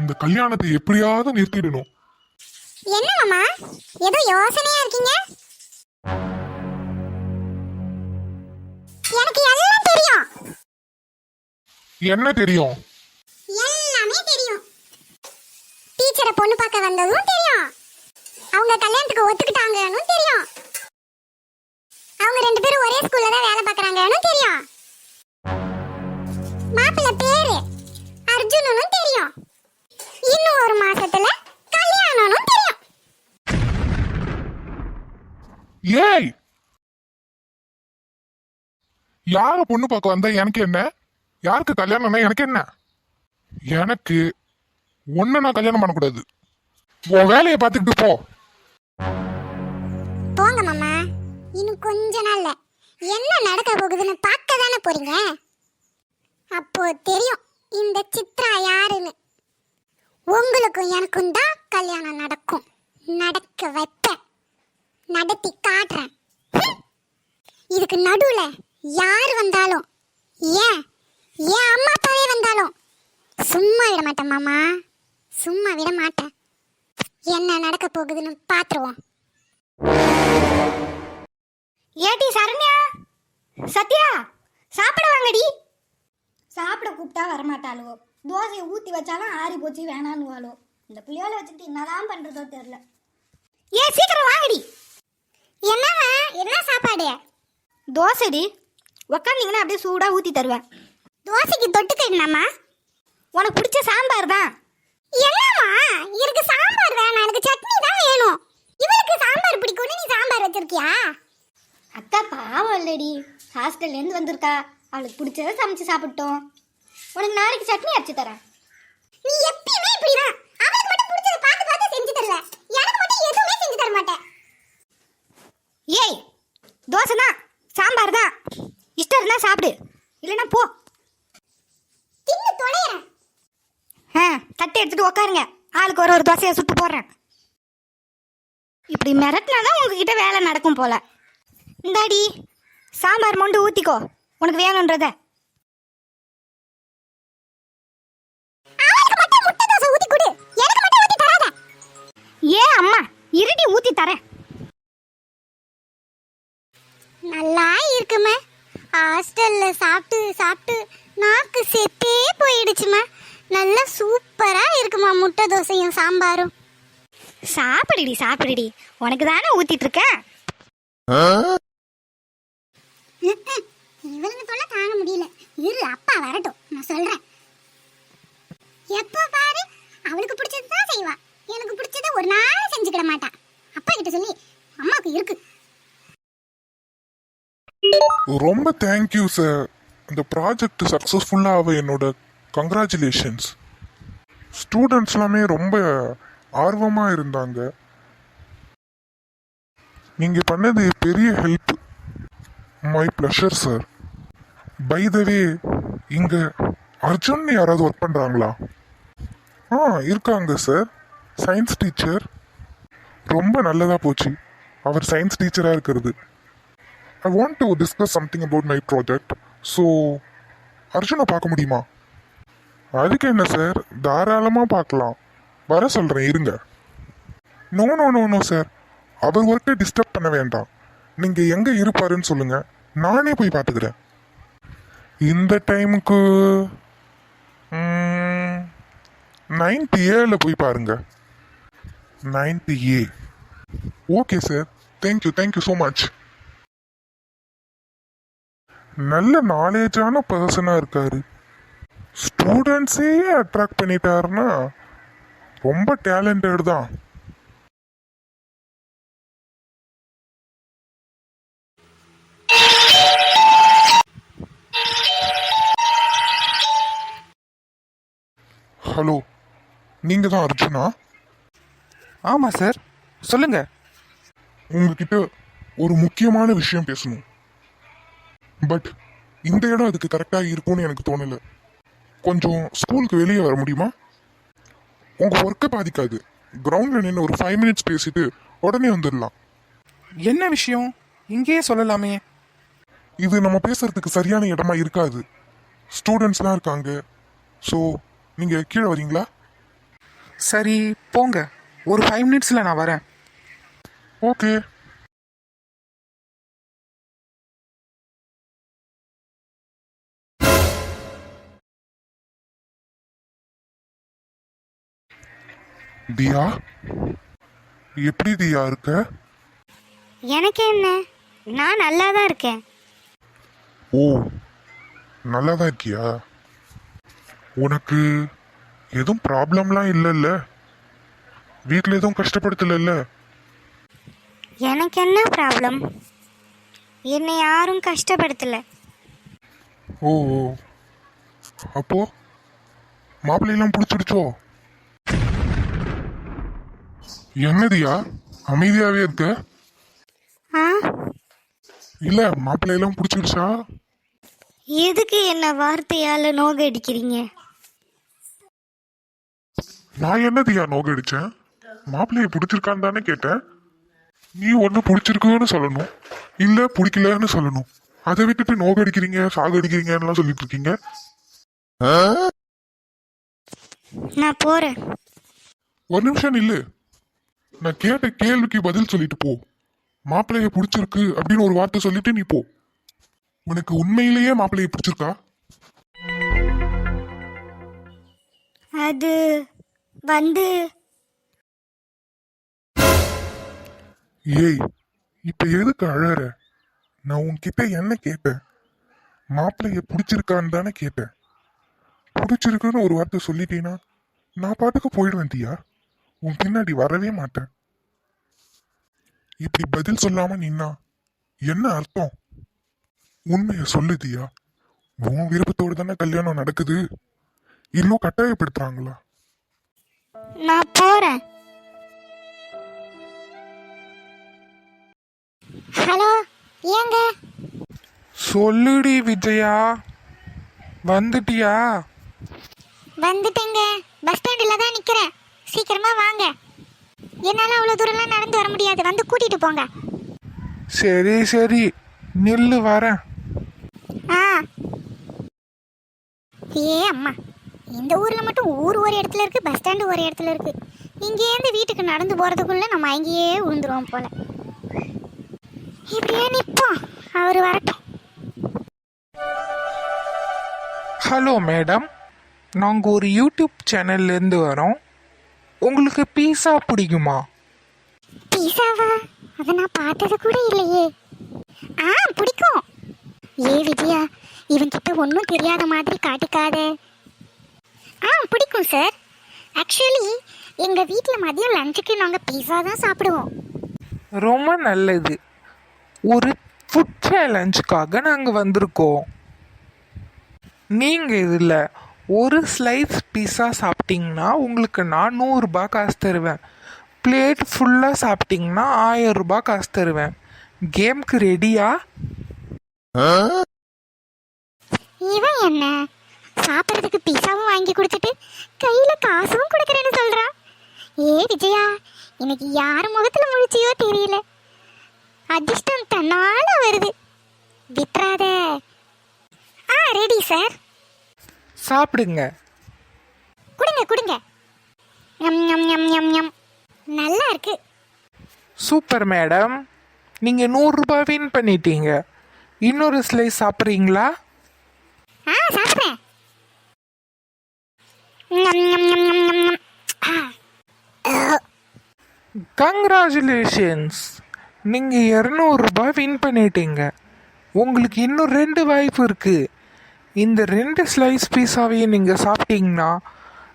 இந்த கல்யாணத்தை எப்படியாவது நிறுத்திடணும். என்ன மாமா? ஏதோ யோசனையா இருக்கீங்க? எனக்கு எல்லாம் தெரியும். என்ன தெரியும்? எல்லாமே தெரியும். டீச்சரை பொண்ணு பார்க்க வந்ததும் தெரியும். அவங்க கல்யாணத்துக்கு ஒத்துக்கிட்டாங்கன்னு தெரியும். அவங்க ரெண்டு பேரும் ஒரே ஸ்கூல்ல தான் வேலை பார்க்கறாங்கன்னு தெரியும். மாப்பிள்ளை பேரு அர்ஜுனனும் தெரியும். இன்னும் ஒரு மாசத்துல கல்யாணம்னு தெரியும். ஏய்! யார பொண்ணு பார்க்க வந்தா எனக்கு என்ன? யாருக்கு கல்யாணம்னா எனக்கு என்ன? எனக்கு ஒன்ன நான் கல்யாணம் பண்ணக்கூடாது. உன் வேலையை பார்த்துக்கிட்டு போ. போங்க மாமா. இன்னும் கொஞ்ச நாள்ல என்ன நடக்க போகுதுன்னு பார்க்க தானே போறீங்க? அப்போ தெரியும் இந்த சித்ரா யாருன்னு. உங்களுக்கும் எனக்கும் தான் கல்யாணம் நடக்கும். நடக்க வைப்பேன். நடத்தி காட்டுறேன். இதுக்கு நடுவுல யார் வந்தாலும் ஏன் ஏன் அம்மா அப்பாவே வந்தாலும் சும்மா விட மாட்டேன் மாமா. சும்மா விட மாட்டேன். என்ன நடக்க போகுதுன்னு பார்த்துருவோம் ஏட்டி சரண்யா சத்யா சாப்பிட வாங்கடி. சாப்பிட கூப்பிட்டா வரமாட்டாளுவோ. தோசையை ஊற்றி வச்சாலும் ஆறி போச்சு வேணான்னு இந்த புள்ளியோல வச்சுட்டு என்னதான் பண்ணுறதோ தெரில ஏ சீக்கிரம் வாங்கடி. என்னம்மா என்ன சாப்பாடு? தோசைடி. உக்காந்தீங்கன்னா அப்படியே சூடாக ஊற்றி தருவேன். தோசைக்கு தொட்டுக்க என்னம்மா? உனக்கு பிடிச்ச சாம்பார் தான். என்னம்மா? எனக்கு சாம்பார் வேணாம். எனக்கு சட்னி தான் வேணும். இவளுக்கு சாம்பார் பிடிக்கும்னு நீ சாம்பார் வச்சிருக்கியா? அக்கா பாவம் இல்லடி. ஹாஸ்டல்லேருந்து வந்திருக்கா. அவளுக்கு பிடிச்சத சமைச்சு சாப்பிட்டோம். உனக்கு நாளைக்கு சட்னி அரைச்சு தரேன். நீ எப்பயுமே இப்படிதான். அவளுக்கு மட்டும் பிடிச்சத பார்த்து பார்த்து செஞ்சு தருவ. எனக்கு மட்டும் எதுவுமே செஞ்சு தர மாட்டேன். ஏய் தோசை தான் சாம்பார் தான் இஷ்டம் இருந்தா சாப்பிடு. இல்லைன்னா போ. தின்னு தொலைறேன் ஆ தட்டி எடுத்துட்டு உக்காருங்க. ஆளுக்கு ஒரு ஒரு தோசையை சுட்டு போடுறேன். இப்படி மிரட்டினா தான் உங்ககிட்ட வேலை நடக்கும் போல. இந்தாடி சாம்பார் மொண்டு ஊத்திக்கோ. உனக்கு வேணுன்றத. ஹாஸ்டல்ல சாப்பிட்டு சாப்பிட்டு நாக்கு செத்தே போயிடுச்சுமா நல்லா சூப்பரா இருக்குமா முட்டை தோசையும் சாம்பாரும். சாப்பிடுடி சாப்பிடுடி. உனக்கு தானே ஊத்திட்டு இருக்கேன் இவளுங்க தொல்லை தாங்க முடியல. இரு அப்பா வரட்டும். நான் சொல்றேன். எப்ப பாரு அவளுக்கு பிடிச்சது தான் செய்வா. எனக்கு பிடிச்சத ஒரு நாள் செஞ்சுக்கிட மாட்டா. அப்பா கிட்ட சொல்லி அம்மாவுக்கு இருக்கு. ரொம்ப தேங்க்யூ சார் இந்த ப்ராஜெக்ட் சக்ஸஸ்ஃபுல்லாக என்னோட கங்க்ராச்சுலேஷன்ஸ் ஸ்டூடெண்ட்ஸ் எல்லாமே ரொம்ப ஆர்வமாக இருந்தாங்க. நீங்கள் பண்ணது பெரிய help my pleasure sir by the way இங்கே அர்ஜுன் யாராவது ஒர்க் பண்ணுறாங்களா ஆ இருக்காங்க சார் சயின்ஸ் டீச்சர் ரொம்ப நல்லதாக போச்சு. அவர் சயின்ஸ் டீச்சராக இருக்கிறது. I want to discuss something about my project so அர்ஜுனை பார்க்க முடியுமா? அதுக்கு என்ன சார் தாராளமாக பார்க்கலாம். வர சொல்கிறேன் இருங்க. No no no no sir அவர் ஒர்க்கை டிஸ்டர்ப் பண்ண வேண்டாம். நீங்கள் எங்கே இருப்பாருன்னு சொல்லுங்கள் நானே போய் பார்த்துக்கிறேன். இந்த டைமுக்கு நைன்டி ஏல போய் பாருங்க. Ninety A okay sir thank you thank you so much நல்ல நாலேஜான பர்சனாக இருக்காரு. ஸ்டூடெண்ட்ஸே அட்ராக்ட் பண்ணிட்டாருன்னா ரொம்ப டேலண்டட் தான். ஹலோ நீங்கள் தான் அர்ஜுனா? ஆமாம் சார் சொல்லுங்க. உங்ககிட்ட ஒரு முக்கியமான விஷயம் பேசணும். பட் இந்த இடம் அதுக்கு கரெக்டாக இருக்கும்னு எனக்கு தோணலை. கொஞ்சம் ஸ்கூலுக்கு வெளியே வர முடியுமா? உங்கள் ஒர்க்கை பாதிக்காது. கிரவுண்டில் நின்று ஒரு ஃபைவ் மினிட்ஸ் பேசிட்டு உடனே வந்துடலாம். என்ன விஷயம்? இங்கேயே சொல்லலாமே. இது நம்ம பேசுறதுக்கு சரியான இடமா இருக்காது. ஸ்டூடெண்ட்ஸ்லாம் இருக்காங்க. ஸோ நீங்கள் கீழே வரீங்களா? சரி போங்க. ஒரு ஃபைவ் மினிட்ஸில் நான் வரேன். ஓகே தியா? எப்படி தியா இருக்க? எனக்கு என்ன? நான் நல்லா தான் இருக்கேன். ஓ நல்லா தான் இருக்கியா? உனக்கு எதுவும் ப்ராப்ளம்லாம் இல்லைல்ல? வீட்டில் எதுவும் கஷ்டப்படுத்தலைல்ல? எனக்கு என்ன ப்ராப்ளம் என்னை யாரும் கஷ்டப்படுத்தல. ஓ ஓ. அப்போ மாப்பிள்ளையெல்லாம் பிடிச்சிடுச்சோ? என்னதியா? அமைதியாவே இருக்க? ஆ? இல்ல மாப்பிள்ளையெல்லாம் பிடிச்சிடுச்சா எதுக்கு என்ன வார்த்தையால் நோகடிக்கிறீங்க? நான் என்னதியா நோகடிச்சேன்? மாப்பிள்ளைய பிடிச்சிருக்கான்னு தானே கேட்டேன். நீ ஒன்று பிடிச்சிருக்குன்னு சொல்லணும். இல்ல பிடிக்கலன்னு சொல்லணும். அதை விட்டுட்டு நோகடிக்கிறீங்க சாகடிக்கிறீங்கன்னுலாம் சொல்லிட்டு இருக்கீங்க நான் போகிறேன் ஒரு நிமிஷம் நில்லு. நான் கேட்ட கேள்விக்கு பதில் சொல்லிட்டு போ. மாப்பிள்ளைய பிடிச்சிருக்கு அப்படின்னு ஒரு வார்த்தை சொல்லிட்டு நீ போ. உனக்கு உண்மையிலேயே மாப்பிள்ளைய பிடிச்சிருக்கா? அது வந்து ஏய் இப்ப எதுக்கு அழற? நான் உன்கிட்ட என்ன கேட்டேன்? மாப்பிள்ளைய பிடிச்சிருக்கான்னு தானே கேட்டேன். பிடிச்சிருக்குன்னு ஒரு வார்த்தை சொல்லிட்டீன்னா நான் பாட்டுக்கு போயிடுவேன் தியா. உன் பின்னாடி வரவே மாட்டேன். இப்படி பதில் சொல்லாம நின்னா என்ன அர்த்தம்? உண்மைய சொல்லு தியா. உன் விருப்பத்தோடு தானே கல்யாணம் நடக்குது. இன்னும் கட்டாயப்படுத்துறாங்களா? நான் போகிறேன் ஹலோ ஏங்க? சொல்லுடி விஜயா. வந்துட்டியா? வந்துட்டேங்க. பஸ் ஸ்டாண்டில் தான் நிற்கிறேன் சீக்கிரமா வாங்க. என்னால் அவ்வளோ தூரம்லாம் நடந்து வர முடியாது. வந்து கூட்டிகிட்டு போங்க. சரி சரி. நில்லு வரேன். ஆ. ஏ அம்மா. இந்த ஊரில் மட்டும் ஊர் ஒரு இடத்துல இருக்குது பஸ் ஸ்டாண்டு ஒரு இடத்துல இருக்குது இங்கேருந்து வீட்டுக்கு நடந்து போகிறதுக்குள்ளே நம்ம அங்கேயே விழுந்துருவோம் போல. இப்படியே நிற்போம் அவர் வரட்டும். ஹலோ மேடம் நாங்கள் ஒரு யூடியூப் சேனல்லேருந்து வரோம். உங்களுக்கு பீஸா பிடிக்குமா? பீஸாவா? அதை நான் பார்த்தது கூட இல்லையே. ஆ பிடிக்கும். ஏ விஜயா இவன்கிட்ட ஒன்றும் தெரியாத மாதிரி காட்டிக்காத. ஆ பிடிக்கும் சார் ஆக்சுவலி எங்கள் வீட்டில் மதியம் லஞ்சுக்கு நாங்கள் பீஸா தான் சாப்பிடுவோம். ரொம்ப நல்லது. ஒரு ஃபுட் சேலஞ்சுக்காக நாங்கள் வந்திருக்கோம். நீங்கள் இதில் ஒரு ஸ்லைஸ் பீஸா சாப்பிட்டீங்கன்னா உங்களுக்கு நான் நூறுரூபா காசு தருவேன். பிளேட் ஃபுல்லாக சாப்பிட்டீங்கன்னா ஆயிரம் ரூபாய் காசு தருவேன். கேம்க்கு ரெடியா இவன் என்ன? சாப்பிட்றதுக்கு பீஸாவும் வாங்கி கொடுத்துட்டு கையில் காசும் கொடுக்குறேன்னு சொல்கிறான் ஏ விஜயா இன்னைக்கு யார் முகத்தில் முழிச்சியோ தெரியல. அதிர்ஷ்டம் தன்னால வருது. விட்றாத ஆ ரெடி சார் சாப்பிடுங்க. கொடுங்க கொடுங்க. ஞம் ஞம் ஞம் ஞம் ஞம். நல்லா இருக்கு. சூப்பர் மேடம் நீங்கள் நூறுரூபா வின் பண்ணிட்டீங்க. இன்னொரு ஸ்லைஸ் சாப்பிட்றீங்களா? ஆ சாப்பிட்றேன். ஞம் ஞம் ஞம் ஞம் ஞம் ஞம். ஆ. கங்க்ராச்சுலேஷன்ஸ் நீங்கள் இரநூறுபா வின் பண்ணிட்டீங்க. உங்களுக்கு இன்னும் ரெண்டு வாய்ப்பு இருக்குது இந்த ரெண்டு ஸ்லைஸ் பீஸாவையும் நீங்கள் சாப்பிட்டீங்கன்னா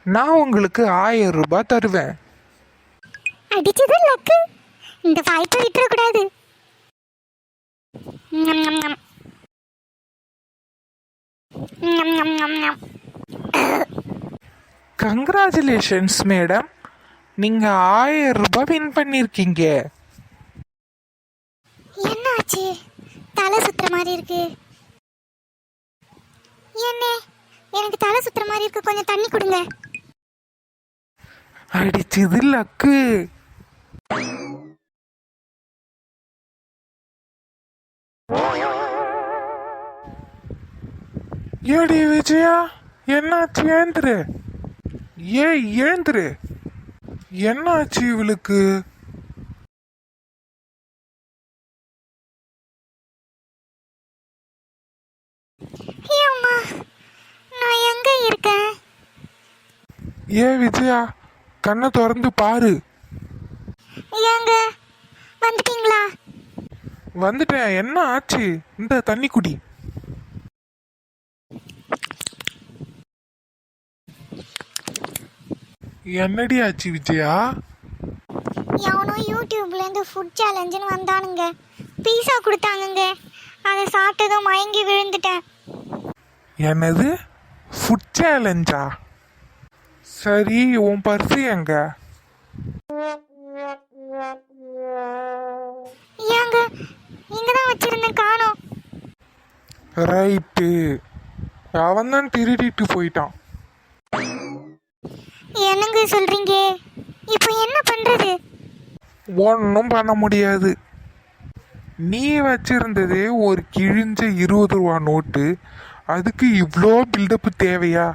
நான் உங்களுக்கு ஆயிரம் ரூபாய் தருவேன். அடிச்சது லக்கு? இந்த வாய்ப்பை விட்டுறக்கூடாது. கங்க்ராச்சுலேஷன்ஸ் மேடம் நீங்கள் ஆயிரம் ரூபாய் வின் பண்ணியிருக்கீங்க என்னாச்சு? தலை சுத்துற மாதிரி இருக்கு. என்ன? எனக்கு தலை சுத்துற மாதிரி இருக்கு. கொஞ்சம் தண்ணி கொடுங்க. அடிச்சது லக்கு. ஏடி விஜயா என்னாச்சு ஏந்திரு? ஏய் ஏந்திரு. என்ன ஆச்சு இவளுக்கு நான் எங்க இருக்கேன்? ஏ விஜயா கண்ணை திறந்து பாரு. ஏங்க வந்துட்டீங்களா? வந்துட்டேன். என்ன ஆச்சு? இந்த தண்ணி குடி. என்னடி ஆச்சு விஜயா? எவனோ யூடியூப்லேருந்து ஃபுட் சேலஞ்சுன்னு வந்தானுங்க. பீஸா கொடுத்தாங்கங்க. அதை சாப்பிட்டதும் மயங்கி விழுந்துட்டேன். என்னது? ஃபுட் சேலஞ்சா சரி உன் பர்ஸு எங்க? ஏங்க இங்கே தான் வச்சுருந்தேன் காணோம். ரைட்டு. அவன் தான் திருடிட்டு போயிட்டான். என்னங்க சொல்கிறீங்க இப்போ என்ன பண்ணுறது ஒன்றும் பண்ண முடியாது. நீ வச்சிருந்ததே ஒரு கிழிஞ்ச இருபது ரூபா நோட்டு. அதுக்கு இவ்வளோ பில்டப் தேவையா?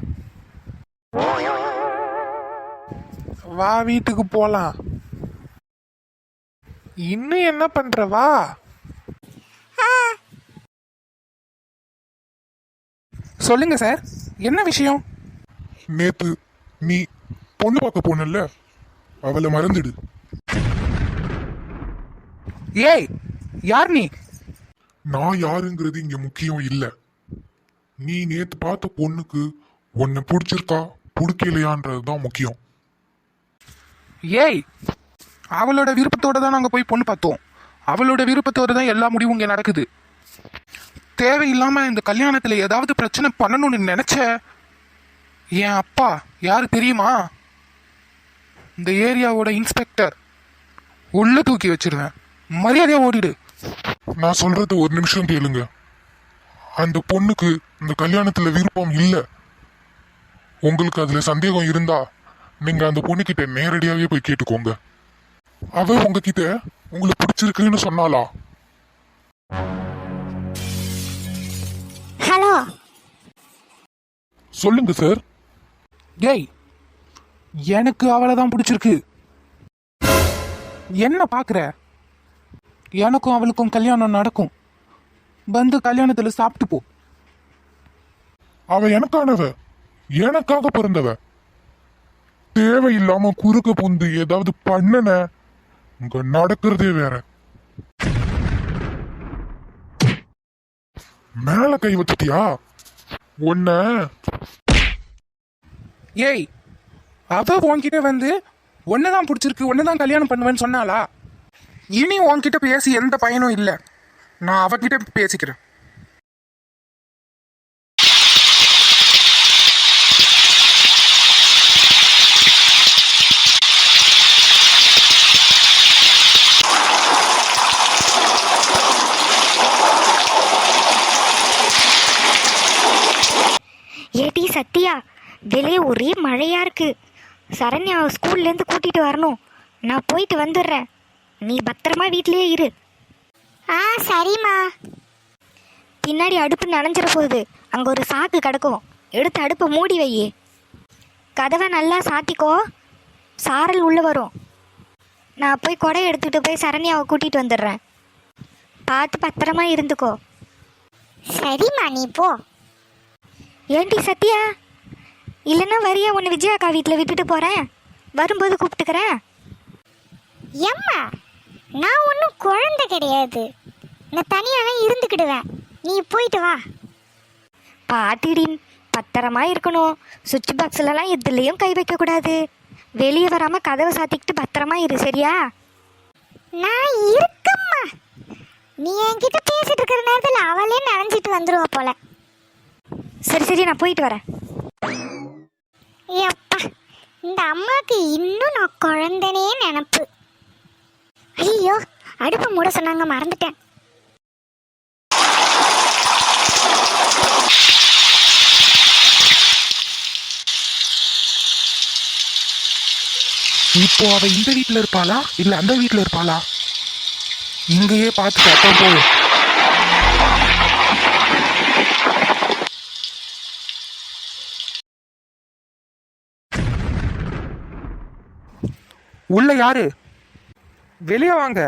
வா வீட்டுக்கு போலாம். இன்னும் என்ன பண்ற? வா. சொல்லுங்க சார். என்ன விஷயம்? நேத்து நீ பொண்ணு பார்க்க போனல்ல? அவளை மறந்துடு. ஏய் யார் நீ? நான் யாருங்கிறது இங்க முக்கியம் இல்ல. நீ நேத்து பார்த்த பொண்ணுக்கு உன்னை பிடிச்சிருக்கா பிடிக்கலையான்றது தான் முக்கியம். ஏய் அவளோட விருப்பத்தோடு தான் நாங்கள் போய் பொண்ணு பார்த்தோம். அவளோட விருப்பத்தோடு தான் எல்லா முடிவும் இங்கே நடக்குது. தேவையில்லாமல் இந்த கல்யாணத்தில் ஏதாவது பிரச்சனை பண்ணணும்னு நினச்ச என் அப்பா யார் தெரியுமா? இந்த ஏரியாவோட இன்ஸ்பெக்டர். உள்ள தூக்கி வச்சிருவேன். மரியாதையாக ஓடிடு. நான் சொல்றது ஒரு நிமிஷம் கேளுங்க. அந்த பொண்ணுக்கு இந்த கல்யாணத்தில் விருப்பம் இல்லை. உங்களுக்கு அதில் சந்தேகம் இருந்தா நீங்க அந்த பொண்ணுகிட்ட நேரடியாவே போய் கேட்டுக்கோங்க. அவ உங்ககிட்ட உங்களுக்கு பிடிச்சிருக்குன்னு சொன்னாளா? ஹலோ. சொல்லுங்க சார். ஏய் எனக்கு அவளை தான் பிடிச்சிருக்கு. என்ன பார்க்குற எனக்கும் அவளுக்கும் கல்யாணம் நடக்கும். வந்து கல்யாணத்தில் சாப்பிட்டு போ. அவ எனக்கானவ எனக்காக பிறந்தவ. தேவையில்லாம குறுக்க புந்து ஏதாவது பண்ணன இங்க நடக்கிறதே வேற. மேல கை வச்சுட்டியா? ஒன்ன. ஏய் அவ உன்கிட்ட வந்து தான் பிடிச்சிருக்கு தான் கல்யாணம் பண்ணுவேன்னு சொன்னாளா? இனி உன்கிட்ட பேசி எந்த பயனும் இல்லை. நான் அவகிட்ட பேசிக்கிறேன் ஏடி சத்யா வெளியே ஒரே மழையா இருக்கு சரண்யா ஸ்கூல்லேருந்து கூட்டிட்டு வரணும். நான் போயிட்டு வந்துடுறேன். நீ பத்திரமா வீட்லயே இரு. ஆ சரிம்மா. பின்னாடி அடுப்பு நனைஞ்சிட போகுது. அங்கே ஒரு சாக்கு கிடக்கும். எடுத்து அடுப்பை மூடி வை கதவை நல்லா சாத்திக்கோ. சாரல் உள்ளே வரும். நான் போய் கொடை எடுத்துக்கிட்டு போய் சரண்யாவை கூட்டிகிட்டு வந்துடுறேன். பார்த்து பத்திரமா இருந்துக்கோ. சரிம்மா நீ போ. ஏண்டி சத்யா? இல்லைன்னா வரியா உன்னை விஜயாக்கா வீட்டில் விட்டுட்டு போகிறேன் வரும்போது கூப்பிட்டுக்கிறேன். எம்மா நான் ஒன்றும் குழந்தை கிடையாது. நான் தனியாக இருந்துக்கிடுவேன். நீ போயிட்டு வா. பாத்திடி பத்திரமா இருக்கணும். சுவிட்ச் பாக்ஸ்லலாம் எதுலேயும் கை வைக்கக்கூடாது. வெளியே வராமல் கதவை சாத்திக்கிட்டு பத்திரமா இரு சரியா? நான் இருக்கம்மா. நீ என்கிட்ட பேசிட்டு இருக்கிற நேரத்தில் அவளே நனைஞ்சிட்டு வந்துருவா போல. சரி சரி நான் போயிட்டு வரேன். எப்பா இந்த அம்மாவுக்கு இன்னும் நான் குழந்தனே நினப்பு. ஐயோ அடுப்பு மூட சொன்னாங்க மறந்துட்டேன். இப்போ அவ இந்த வீட்டில் இருப்பாளா? இல்லை அந்த வீட்டில் இருப்பாளா? இங்கேயே பார்த்துட்டு அப்போ போய் உள்ள யாரு? வெளியே வாங்க.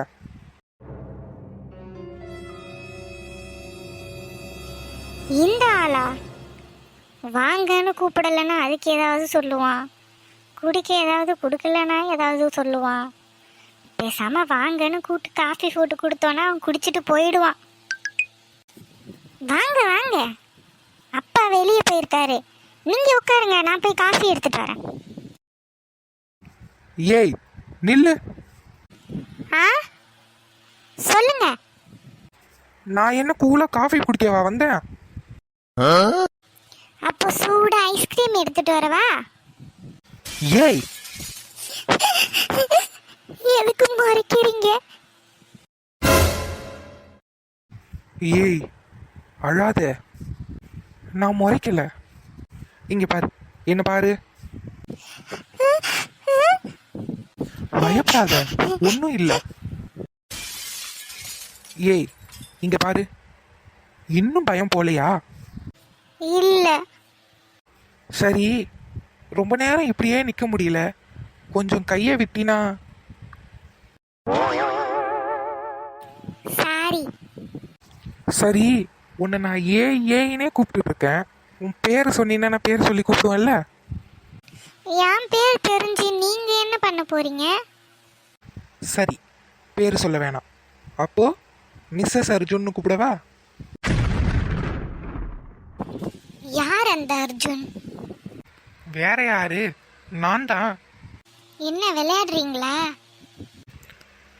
இந்த ஆளா? வாங்கன்னு கூப்பிடலைன்னா அதுக்கு ஏதாவது சொல்லுவான். குடிக்க ஏதாவது கொடுக்கலன்னா ஏதாவது சொல்லுவான். பேசாம வாங்கன்னு கூப்பிட்டு காஃபி போட்டு கொடுத்தோன்னா அவன் குடிச்சிட்டு போயிடுவான். வாங்க வாங்க. அப்பா வெளியே போயிருக்காரு. நீங்க உட்காருங்க நான் போய் காஃபி எடுத்துட்டு வரேன். ஏய் நில்லு. ஆ? சொல்லுங்க. நான் என்ன கூலாக காஃபி குடிக்கவா வந்தேன்? அப்போ சூடு ஐஸ்கிரீம் எடுத்துட்டு வரவா? ஏய். எதுக்கு மறைக்கிறீங்க? ஏய் அழாத. நான் முறைக்கல. இங்க பாரு என்ன பாரு? பயப்படாத. ஒன்றும் இல்லை. ஏய் இங்க பாரு. இன்னும் பயம் போலையா? இல்ல. சரி ரொம்ப நேரம் இப்படியே நிக்க முடியல. கொஞ்சம் கையை விட்டினா? சாரி. சரி உன்னை நான் ஏ ஏன்னே கூப்பிட்டு இருக்கேன். உன் பேர் சொன்னீங்கன்னா நான் பேர் சொல்லி கூப்பிடுவேன்ல? என் பேர் தெரிஞ்சு நீங்க என்ன பண்ண போறீங்க? சரி பேர் சொல்ல வேணாம். அப்போ மிஸ்ஸஸ் அர்ஜுன்னு கூப்பிடவா? யார் அந்த அர்ஜுன்? வேற யாரு? நான் தான். என்ன விளையாடுறீங்களா?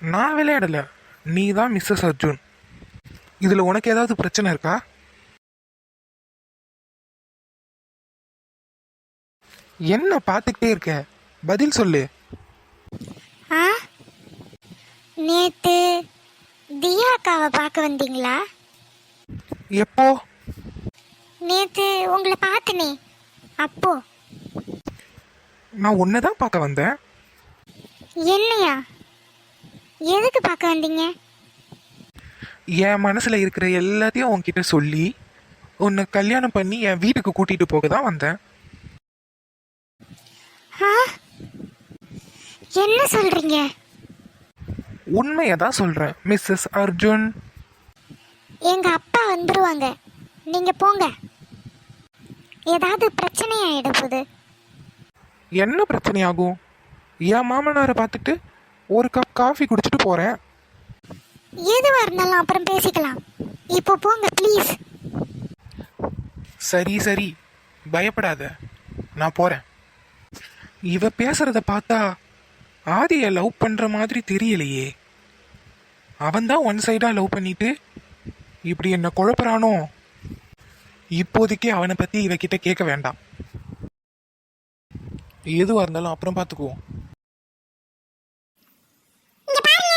நான் விளையாடல. நீ தான் மிஸ்ஸஸ் அர்ஜுன். இதுல உனக்கு ஏதாவது பிரச்சனை இருக்கா? என்ன பார்த்துக்கிட்டே இருக்க? பதில் சொல்லு ஆ நேத்து தியா அக்காவை பார்க்க வந்தீங்களா? எப்போ? நேத்து உங்களை பார்த்தனே அப்போ. நான் உன்னை தான் பார்க்க வந்தேன். என்னையா? எதுக்கு பார்க்க வந்தீங்க? என் மனசுல இருக்கிற எல்லாத்தையும் உன்கிட்ட சொல்லி உன்னை கல்யாணம் பண்ணி என் வீட்டுக்கு கூட்டிட்டு போக தான் வந்தேன். என்ன சொல்றீங்க? உண்மையை தான் சொல்றேன் மிஸ்ஸஸ் அர்ஜுன். எங்க அப்பா வந்துருவாங்க. நீங்க போங்க. ஏதாவது பிரச்சனை ஆயிட போகுது. என்ன பிரச்சனையாகும்? என் மாமனாரை பார்த்துட்டு ஒரு கப் காஃபி குடிச்சிட்டு போறேன். எதுவா இருந்தாலும் அப்புறம் பேசிக்கலாம். இப்போ போங்க ப்ளீஸ் சரி சரி. பயப்படாத. நான் போறேன். இவ பேசுறத பார்த்தா ஆதிய லவ் பண்ற மாதிரி தெரியலையே. அவன் தான் ஒன் சைடா லவ் பண்ணிட்டு இப்படி என்ன குழப்பறானோ? இப்போதைக்கு அவனை பத்தி இவகிட்ட கேட்க வேண்டாம். எதுவா இருந்தாலும் அப்புறம் பார்த்துக்குவோம் இங்க பாருங்க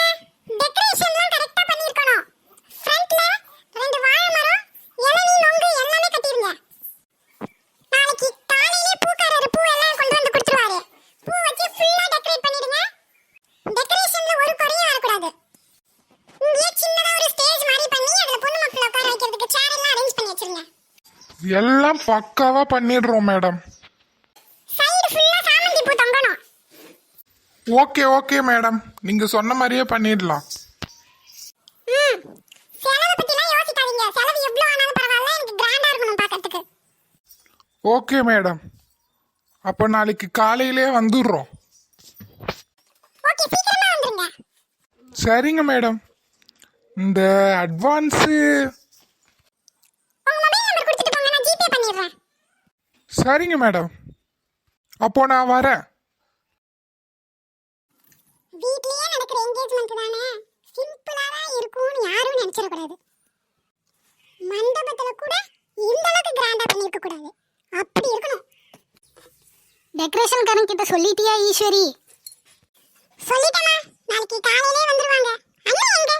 டெக்கரேஷன்லாம் கரெக்ட்டா பண்ணிருக்கணும் ஃப்ரண்ட்ல ரெண்டு வாழை மரம் இளநீ நொங்கு எல்லாமே கட்டிருங்க நாளைக்கு காலையிலே பூக்காரர் பூ எல்லாம் கொண்டு வந்து கொடுத்துருவாரு பூ வச்சு ஃபுல்லா டெக்கரேட் பண்ணிடுங்க டெக்கரேஷன்ல ஒரு குறையும் வரக்கூடாது இங்கேயே சின்னதா ஒரு ஸ்டேஜ் மாதிரி பண்ணி அதுல பொண்ணு மக்களை உட்கார வைக்கிறதுக்கு சேர் எல்லாம் அரேஞ்ச் பண்ணி வச்சிருங்க எல்லாம் பக்காவா பண்ணிடுறோம் மேடம். Okay okay madam. நீங்க சொன்ன மாதிரியே பண்ணிடலாம். Okay madam. அப்போ நாளைக்கு காலையிலே வந்துடுறோம். சரிங்க மேடம். இந்த அட்வான்ஸு சரிங்க மேடம். அப்போ நான் வரேன். வீட்லயே நடக்கிற என்கேஜ்மெண்ட் தானே? சிம்பிளா தான் இருக்கும்னு யாரும் நினைச்சிடக்கூடாது. மண்டபத்துல கூட இந்த அளவுக்கு கிராண்டா பண்ணிருக்க கூடாது. அப்படி இருக்கணும். டெக்கரேஷன் காரன் கிட்ட சொல்லிட்டியா ஈஸ்வரி? சொல்லிட்டேமா நாளைக்கு காலையிலே வந்துருவாங்க. அண்ணா எங்க?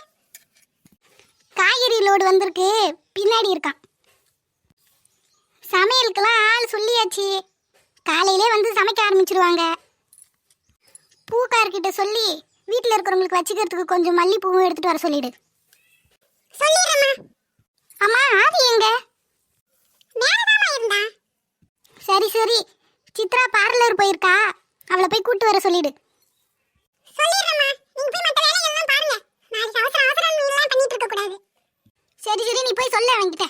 காய்கறி லோடு வந்திருக்கு. பின்னாடி இருக்கான். சமையலுக்கெல்லாம் ஆள் சொல்லியாச்சு. காலையிலே வந்து சமைக்க ஆரம்பிச்சிருவாங்க. பூக்கார்கிட்ட சொல்லி வீட்டில் இருக்கிறவங்களுக்கு வச்சுக்கிறதுக்கு கொஞ்சம் மல்லிப்பூவும் எடுத்துகிட்டு வர சொல்லிடு. சொல்லிடுறேம்மா. அம்மா ஆதி எங்க? இருந்தா. சரி சரி. சித்ரா பார்லர் போயிருக்கா. அவளை போய் கூட்டு வர சொல்லிடு. சொல்லிடுறேம்மா. நீங்க போய் மத்த வேலைகள் பாருங்க. நாளைக்கு அவசர அவசரம் எல்லாம் பண்ணிட்டு இருக்க கூடாது சரி சரி. நீ போய் சொல்ல அவங்கிட்ட